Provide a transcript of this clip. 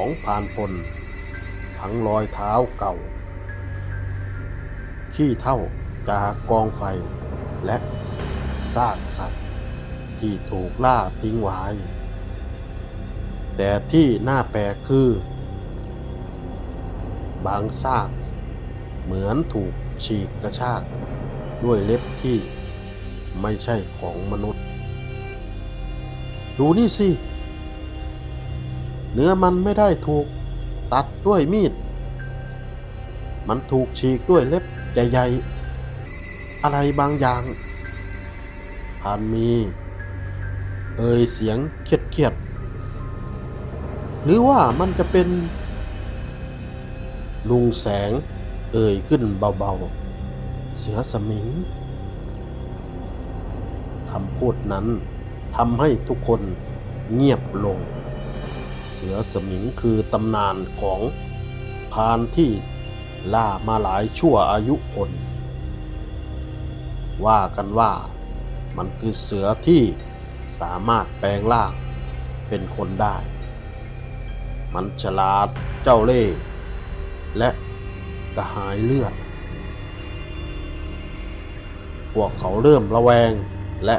ของพรานพล ทั้งรอยเท้าเก่า ขี้เท่าจากกองไฟและซากสัตว์ ที่ถูกล่าทิ้งไว้ แต่ที่น่าแปลกคือ บางซากเหมือนถูกฉีกกระชาก ด้วยเล็บที่ไม่ใช่ของมนุษย์ ดูนี่สิ เนื้อมันไม่ได้ถูกตัดด้วยมีด มันถูกฉีกด้วยเล็บใหญ่ๆอะไรบางอย่างผ่านมี เอ่ยเสียงเครียดๆหรือว่ามันจะเป็น ลุงแสงเอ่ยขึ้นเบาๆ เสือสมิงคำพูดนั้นทำให้ทุกคนเงียบลง เสือสมิงคือตำนานของพานที่ล่ามาหลายชั่วอายุคน ว่ากันว่ามันคือเสือที่สามารถแปลงร่างเป็นคนได้ มันฉลาดเจ้าเล่ห์และกระหายเลือด พวกเขาเริ่มระแวงและ